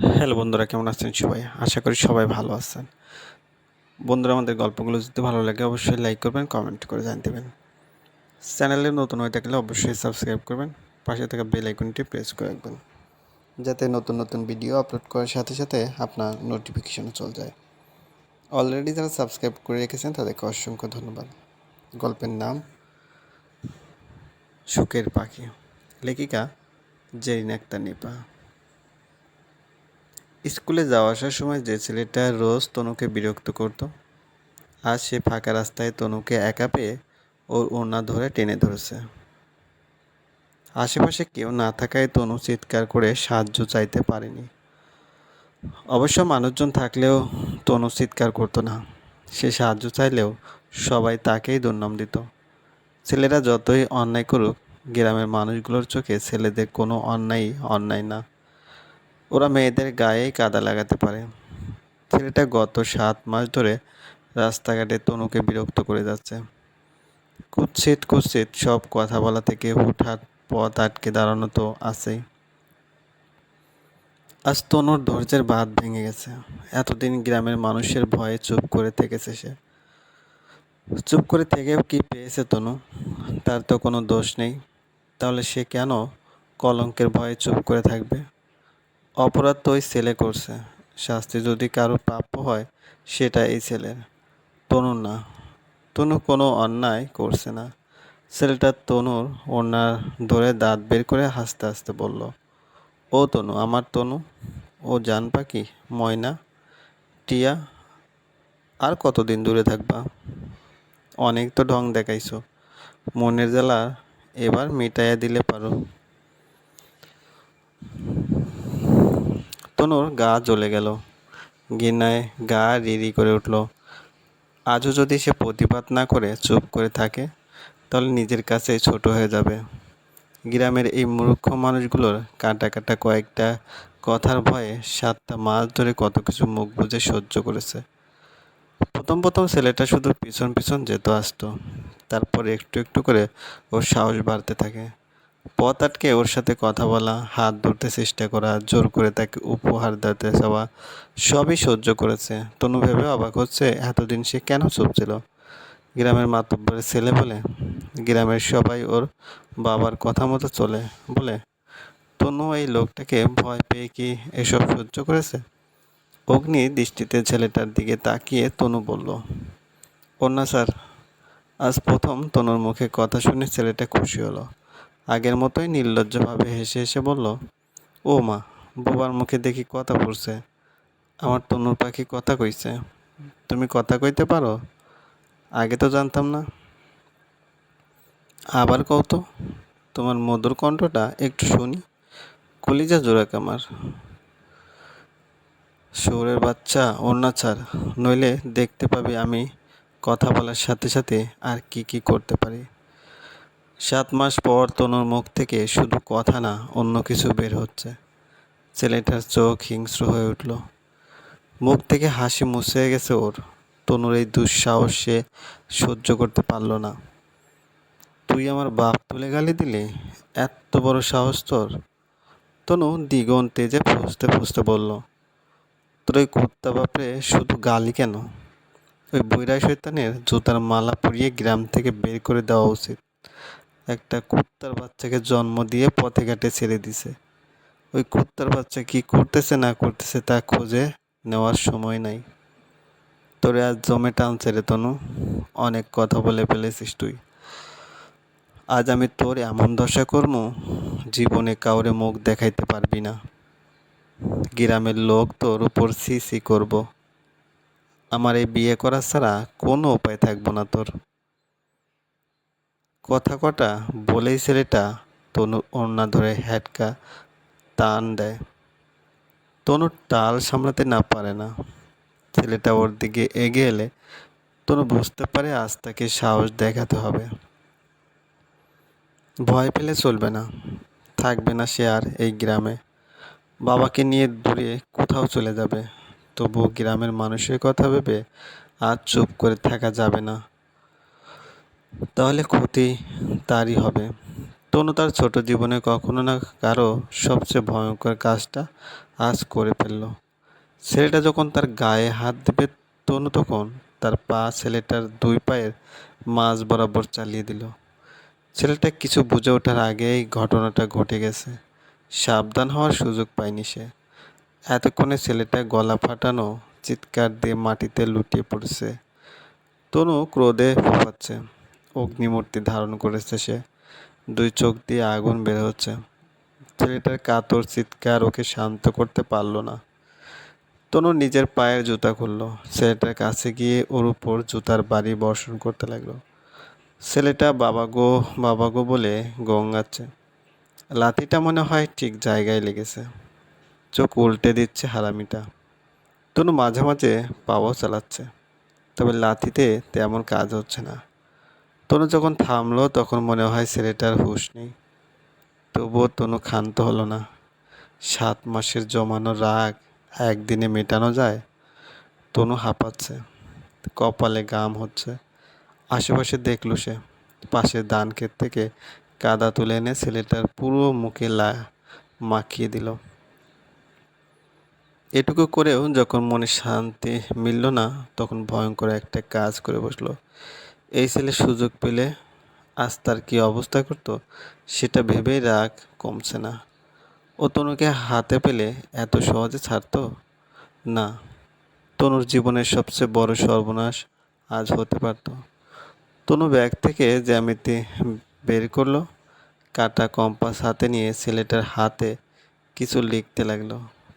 Hello বন্ধুরা, কেমন আছেন সবাই? আশা করি সবাই ভালো আছেন। বন্ধুরা, আমাদের গল্পগুলো যদি ভালো লাগে, অবশ্যই লাইক করবেন, কমেন্ট করে জানিয়ে দেবেন। চ্যানেলে নতুন হয়ে থাকলে অবশ্যই সাবস্ক্রাইব করবেন, পাশে থাকা বেল আইকনটি প্রেস করে রাখবেন, যাতে নতুন নতুন ভিডিও আপলোড করার সাথে সাথে আপনার নোটিফিকেশনও চলে যায়। অলরেডি যারা সাবস্ক্রাইব করে রেখেছেন, তাদেরকে অসংখ্য ধন্যবাদ। গল্পের নাম, সুখের পাখি। লেখিকা জেরিন আক্তার নিপা। স্কুলে যাওয়া আসার সময় যে ছেলেটা রোজ তনুকে বিরক্ত করত, আজ সে ফাঁকা রাস্তায় তনুকে একা পেয়ে ওর ওড়না ধরে টেনে ধরেছে। আশেপাশে কেউ না থাকায় তনু চিৎকার করে সাহায্য চাইতে পারেনি। অবশ্য মানুষজন থাকলেও তনু চিৎকার করতো না। সে সাহায্য চাইলেও সবাই তাকেই দুর্নাম দিত। ছেলেরা যতই অন্যায় করুক, গ্রামের মানুষগুলোর চোখে ছেলেদের কোনো অন্যায় অন্যায় না। ওরা মেয়েদের গায়েই কাদা লাগাতে পারে। ছেলেটা গত সাত মাস ধরে রাস্তাঘাটে তনুকে বিরক্ত করে যাচ্ছে। কুৎসিত কুৎসিত সব কথা বলা থেকে হুটহাট পথ আটকে দাঁড়ানো তো আছেই। আজ তনুর ধৈর্যের বাঁধ ভেঙে গেছে। এতদিন গ্রামের মানুষের ভয়ে চুপ করে থেকেছে সে। চুপ করে থেকেও কি পেয়েছে তনু? তার তো কোনো দোষ নেই। তাহলে সে কেন কলঙ্কের ভয়ে চুপ করে থাকবে? অপরাধ তো ওই ছেলে করছে। শাস্তি যদি কারও প্রাপ্য হয়, সেটা এই ছেলের। তনুর না। তনু কোনো অন্যায় করছে না। ছেলেটা তনুর ওনার ধরে দাঁত বের করে হাসতে হাসতে বলল, ও তনু, আমার তনু, ও জান পাখি, ময়না, টিয়া, আর কতদিন দূরে থাকবা? অনেক তো ঢং দেখাইছো। মনের জ্বালা এবার মিটাইয়া দিলে পারো। তনুর গা জ্বলে গেল। ঘৃণায় গা রিরি করে উঠল। আজও যদি সে প্রতিবাদ না করে চুপ করে থাকে, তাহলে নিজের কাছে ছোট হয়ে যাবে। গ্রামের এই মূর্খ মানুষগুলোর কাটা কাটা কয়েকটা কথার ভয়ে সাতটা মাস ধরে কত কিছু মুখ বুঝে সহ্য করেছে। প্রথম প্রথম ছেলেটা শুধু পিছন পিছন যেত আসতো। তারপর একটু একটু করে ওর সাহস বাড়তে থাকে। পথ আটকে ওর সাথে কথা বলা, হাত ধরতে চেষ্টা করা, জোর করে তাকে উপহার দিতে চাওয়া সবই সহ্য করেছে। তনু ভেবে অবাক হচ্ছে, এতদিন সে কেন চুপ ছিল? গ্রামের মাতব্বরের ছেলে বলে, গ্রামের সবাই ওর বাবার কথা মতো চলে। বলে, তনু এই লোকটাকে ভয় পেয়ে কি এসব সহ্য করেছে? অগ্নি দৃষ্টিতে ছেলেটার দিকে তাকিয়ে তনু বলল না স্যার, আজ প্রথম তনুর মুখে কথা শুনে ছেলেটা খুশি হলো। আগের মতোই নির্লজ্জভাবে হেসে হেসে বলল, ও মা, বোবার মুখে দেখি কথা পড়ছে আমার তনুর পাখি কথা কইছে। তুমি কথা কইতে পারো? আগে তো জানতাম না। আবার কও তো, তোমার মধুর কণ্ঠটা একটু শুনি। কলিজা জোড়া কামার শহরের বাচ্চা অন্য ছাড়। নইলে দেখতে পাবি আমি কথা বলার সাথে সাথে আর কি কি করতে পারি। সাত মাস পর তনুর মুখ থেকে শুধু কথা না, অন্য কিছু বের হচ্ছে। ছেলেটার চোখ হিংস্র হয়ে উঠল। মুখ থেকে হাসি মুছে গেছে ওর। তনুর এই দুঃসাহস সে সহ্য করতে পারল না। তুই আমার বাপ তুলে গালি দিলি? এত বড় সাহস তোর? তনু দ্বিগুণ তেজে ফুসতে ফুসতে বলল, তোর ওই কুত্তা বাপরে শুধু গালি কেন? ওই বৈরা শৈতানের জুতার মালা পরিয়ে গ্রাম থেকে বের করে দেওয়া উচিত। একটা কুত্তার বাচ্চাকে জন্ম দিয়ে পথে ঘাটে ছেড়ে দিছে। ওই কুত্তার বাচ্চা কি করতেছে না করতেছে তা খোঁজে নেওয়ার সময় নাই। তোরে আজ জমে টানছে রে তনু, অনেক কথা বলে ফেলেছিস তুই। আজ আমি তোর এমন দশা করব জীবনে কাউরে মুখ দেখাইতে পারবি না। গ্রামের লোক তোর উপর সি সি করব। আমার এই বিয়ে করা ছাড়া কোনো উপায় থাকব না তোর। কথা কটা? বলেই ছেলেটা তনু ওড়না ধরে হ্যাটকা টান দেয়। তনু টাল সামলাতে না পারে না। ছেলেটা ওর দিকে এগিয়ে এলে তনু বুঝতে পারে আজ তাকে সাহস দেখাতে হবে। ভয় পেলে চলবে না। থাকবে না সে আর এই গ্রামে। বাবাকে নিয়ে দূরে কোথাও চলে যাবে। তবু গ্রামের মানুষের কথা ভেবে আর চুপ করে থাকা যাবে না। তাহলে ক্ষতি তারই হবে। তনু তার ছোট জীবনে কখনো না কারও সবচেয়ে ভয়ঙ্কর কাজটা আজ করে ফেলল। ছেলেটা যখন তার গায়ে হাত দেবে, তনু তখন তার পা ছেলেটার দুই পায়ের মাঝ বরাবর চালিয়ে দিল। ছেলেটা কিছু বুঝে ওঠার আগেই ঘটনাটা ঘটে গেছে। সাবধান হওয়ার সুযোগ পায়নি সে। এতক্ষণে ছেলেটা গলা ফাটানো, চিৎকার দিয়ে মাটিতে লুটিয়ে পড়ছে। তনু ক্রোধে ফোপাচ্ছে অগ্নিমূর্তি ধারণ করেছে সে। দুই চোখ দিয়ে আগুন বের হচ্ছে। ছেলেটার কাতর চিৎকার ওকে শান্ত করতে পারল না। তনু নিজের পায়ের জুতা খুললো। ছেলেটার কাছে গিয়ে ওর উপর জুতার বাড়ি বর্ষণ করতে লাগল। ছেলেটা বাবা গো বাবা গো বলে গঙ্গাচ্ছে। লাথিটা মনে হয় ঠিক জায়গায় লেগেছে। চোখ উল্টে দিচ্ছে হারামিটা। তনু মাঝে মাঝে পাওয়াও চালাচ্ছে। তবে লাথিতে তেমন কাজ হচ্ছে না। তনু যখন থামলো, তখন মনে হয় ছেলেটার হুঁশ নেই। তবুও তনু ক্ষান্ত হলো না। সাত মাসের জমানো রাগ একদিনে মেটানো যায়? তনু হাঁপাচ্ছে। কপালে গাম হচ্ছে। আশেপাশে দেখল সে। পাশের ধান ক্ষেত থেকে কাদা তুলে এনে ছেলেটার পুরো মুখে লা মাখিয়ে দিল। এটুকু করেও যখন মনে শান্তি মিলল না, তখন ভয়ঙ্কর একটা কাজ করে বসল। এই ছেলে সুযোগ পেলে আজ তার কী অবস্থা করতো? সেটা ভেবেই রাগ কমছে না। ও তনুকে হাতে পেলে এত সহজে ছাড়তো? না, তনুর জীবনের সবচেয়ে বড় সর্বনাশ আজ হতে পারত। তনু ব্যাগ থেকে জ্যামিতি বের করল, কাটা কম্পাস হাতে নিয়ে ছেলেটার হাতে কিছু লিখতে লাগল।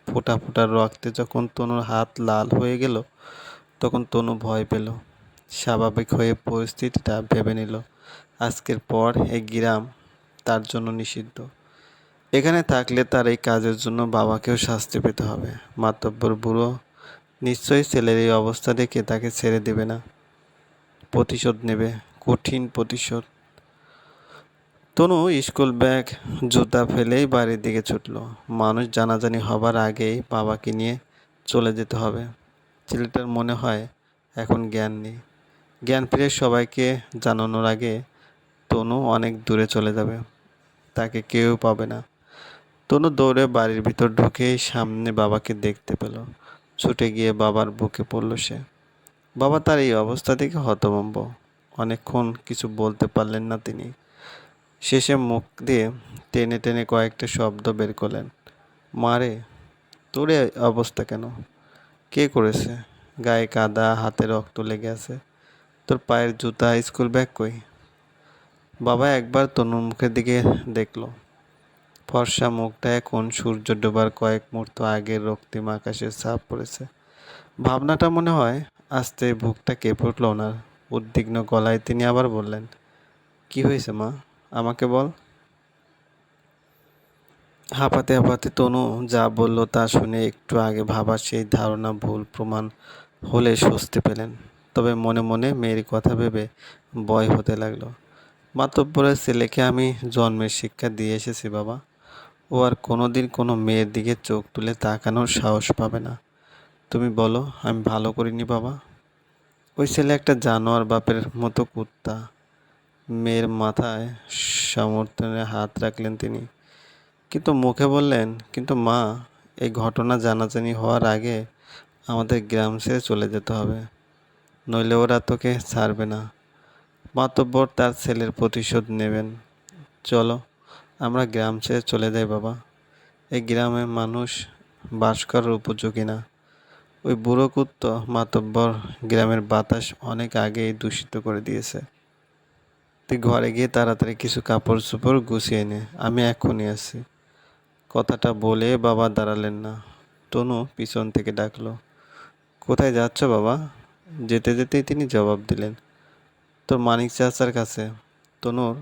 ফোঁটা ফোঁটা রক্তে যখন তনুর হাত লাল হয়ে গেল, তখন তনু ভয় পেল। স্বাভাবিক হয়ে পরিস্থিতিটা ভেবে নিল। আজকের পর এই গ্রাম তার জন্য নিষিদ্ধ। এখানে থাকলে তার এই কাজের জন্য বাবাকেও শাস্তি পেতে হবে। মাতব্বর বুড়ো নিশ্চয়ই ছেলের এই অবস্থা দেখে তাকে ছেড়ে দেবে না। প্রতিশোধ নেবে, কঠিন প্রতিশোধ। তনু স্কুল ব্যাগ, জুতা ফেলেই বাড়ির দিকে ছুটল। মানুষ জানাজানি হবার আগেই বাবাকে নিয়ে চলে যেতে হবে। ছেলেটার মনে হয় এখন জ্ঞান নেই। জ্ঞান ফিরে সবাইকে জানানোর আগে তনু অনেক দূরে চলে যাবে। তাকে কেউ পাবে না। তনু দৌড়ে বাড়ির ভিতর ঢুকেই সামনে বাবাকে দেখতে পেল। ছুটে গিয়ে বাবার বুকে পড়ল সে। বাবা তার এই অবস্থা দেখে হতভম্ব। অনেকক্ষণ কিছু বলতে পারলেন না তিনি। শেষে মুখ দিয়ে টেনে টেনে কয়েকটা শব্দ বের করলেন। মারে তোর অবস্থা কেন? কে করেছে? গায়ে কাদা, হাতে রক্ত লেগে আছে। তোর পায়ের জুতা স্কুল ব্যাগ কই? বাবা একবার তনুর মুখের দিকে দেখল। ফর্সা মুখটা এখন সূর্য ডোবার কয়েক মুহূর্ত আগের রক্তিম আকাশের ছাপ পড়েছে। ভাবনাটা মনে হয় আস্তে বুকটা কেঁপে উঠল ওনার। উদ্বিগ্ন গলায় তিনি আবার বললেন, কি হয়েছে মা? আমাকে বল। হাঁপাতে হাঁপাতে তনু যা বলল তা শুনে একটু আগে ভাবা সেই ধারণা ভুল প্রমাণ হলে স্বস্তি পেলেন। তবে মনে মনে মেয়ের কথা ভেবে ভয় হতে লাগল। মাতব্বরের ছেলেকে আমি জন্মের শিক্ষা দিয়ে এসেছি বাবা। ও আর কোনোদিন কোনো মেয়ের দিকে চোখ তুলে তাকানোর সাহস পাবে না। তুমি বলো, আমি ভালো করিনি বাবা? ওই ছেলে একটা জানোয়ার বাপের মতো কুত্তা। মেয়ের মাথায় সমর্থনে হাত রাখলেন তিনি। কিন্তু মুখে বললেন, কিন্তু মা, এই ঘটনা জানাজানি হওয়ার আগে আমাদের গ্রাম ছেড়ে চলে যেতে হবে। নইলে ওরা তোকে ছাড়বে না। মাতব্বর তার ছেলের প্রতিশোধ নেবেন। চলো, আমরা গ্রাম ছেড়ে চলে যাই বাবা। এই গ্রামে মানুষ বাস করার উপযোগী না। ওই বুড়ো কুত্ত মাতব্বর গ্রামের বাতাস অনেক আগেই দূষিত করে দিয়েছে। তুই ঘরে গিয়ে তাড়াতাড়ি কিছু কাপড় চোপড় গুছিয়ে নে, আমি এখনই আসছি। কথাটা বলে বাবা দাঁড়ালেন না। তনু পিছন থেকে ডাকলো, কোথায় যাচ্ছ বাবা? যেতে যেতেই তিনি জবাব দিলেন তোর মানিক চাচার কাছে তনুর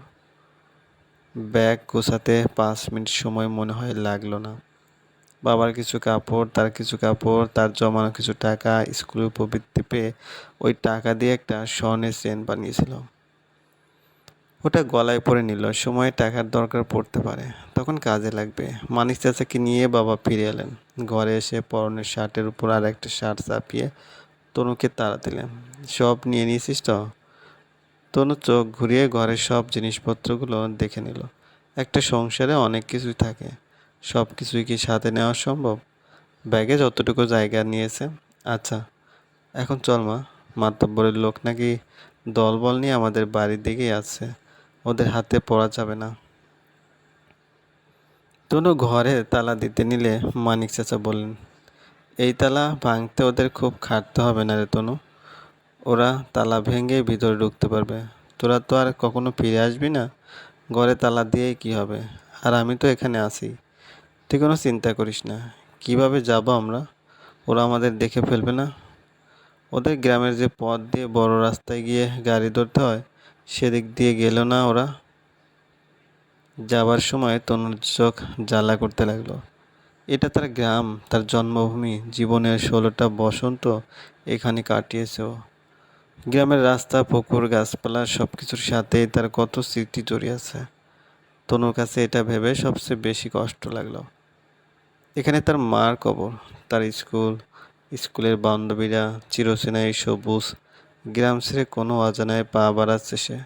ব্যাগ গোছাতে পাঁচ মিনিট সময় মনে হয় লাগল না। বাবার কিছু কাপড়, তার কিছু কাপড়, তার জমানো কিছু টাকা, স্কুলের উপবৃত্তি পেয়ে ওই টাকা দিয়ে একটা স্বর্ণের চেন বানিয়েছিল। ওটা গলায় পরে নিল, সময়ে টাকার দরকার পড়তে পারে, তখন কাজে লাগবে। মানিক চাচাকে নিয়ে বাবা ফিরে এলেন, ঘরে এসে পরনের শার্টের উপর আর একটা শার্ট চাপিয়ে তনুকে তাড়া দিলেন সব নিয়ে নিয়েছিস তো? তনু চোখ ঘুরিয়ে ঘরের সব জিনিসপত্রগুলো দেখে নিল। একটা সংসারে অনেক কিছুই থাকে। সব কিছুই কি সাথে নেওয়া সম্ভব? ব্যাগে যতটুকু জায়গা নিয়েছে। আচ্ছা এখন চল মা। মাতব্বরের লোক নাকি দলবল নিয়ে আমাদের বাড়ির দিকেই আছে। ওদের হাতে পড়া যাবে না। তনু ঘরে তালা দিতে নিলে মানিক চাচা বললেন এই তালা ভাঙতে ওদের খুব খাটতে হবে না রে তনু। ওরা তালা ভেঙে ভিতরে ঢুকতে পারবে। তোরা তো আর কখনো ফিরে আসবি না? ঘরে তালা দিয়েই কি হবে? আর আমি তো এখানে আছি। তুই কোনো চিন্তা করিস না। কীভাবে যাব আমরা? ওরা আমাদের দেখে ফেলবে না? ওদের গ্রামের যে পথ দিয়ে বড় রাস্তায় গিয়ে গাড়ি ধরতে হয়, সেদিক দিয়ে গেল না ওরা? যাবার সময় তনুর চোখ জ্বালা করতে লাগল। এটা তার গ্রাম, তার জন্মভূমি। জীবনের ষোলোটা বসন্ত এখানে কাটিয়েছে ও। গ্রামের রাস্তা, পুকুর, গাছপালা সব কিছুর সাথেই তার কত স্মৃতি জড়িয়ে আছে। তনুর কাছে এটা ভেবে সবচেয়ে বেশি কষ্ট লাগল। এখানে তার মার কবর, তার স্কুল, স্কুলের বান্ধবীরা চিরচেনাই সবুজ, গ্রাম ছেড়ে কোনো অজানায় পা বাড়াচ্ছে সে।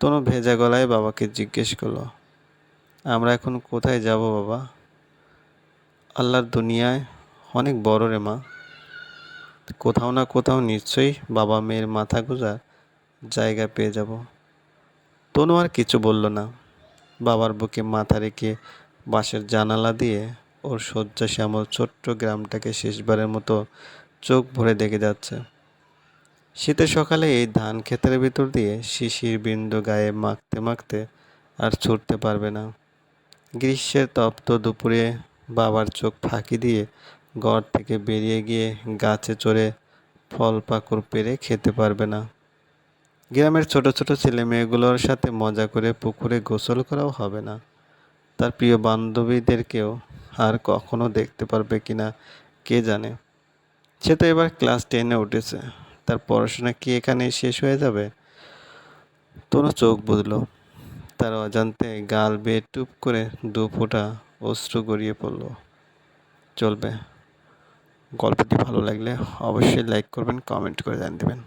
তনু ভেজা গলায় বাবাকে জিজ্ঞেস করল, আমরা এখন কোথায় যাব বাবা? আল্লাহর দুনিয়ায় অনেক বড় রে মা। কোথাও না কোথাও নিশ্চয়ই বাবা মেয়ের মাথা গোজার জায়গা পেয়ে যাব। তনু আর কিছু বলল না। বাবার বুকে মাথা রেখে বাঁশের জানালা দিয়ে ওর শয্যা শ্যামল ছোট্ট গ্রামটাকে শেষবারের মতো চোখ ভরে দেখে যাচ্ছে। শীতের সকালে এই ধান ক্ষেতের ভিতর দিয়ে শিশির বিন্দু গায়ে মাখতে মাখতে আর ছুটতে পারবে না। গ্রীষ্মের তপ্ত দুপুরে বাবার চোখ ফাঁকি দিয়ে ঘর থেকে বেরিয়ে গিয়ে গাছে চড়ে ফল পাকুড় পেরে খেতে পারবে না। গ্রামের ছোট ছোট ছেলে মেয়েগুলোর সাথে মজা করে পুকুরে গোসল করাও হবে না। তার প্রিয় বান্ধবীদেরকেও আর কখনো দেখতে পারবে কি না কে জানে? সে তো এবার ক্লাস টেনে উঠেছে। তার পড়াশোনা কি এখানে শেষ হয়ে যাবে? তোর চোখ বুঝলো তার অজান্তে গাল বেয়ে টুপ করে দু ফোঁটা অশ্রু গড়িয়ে পড়ল। চলবে। গল্পটি ভালো লাগলে অবশ্যই লাইক করবেন কমেন্ট করে জানিয়ে দেবেন।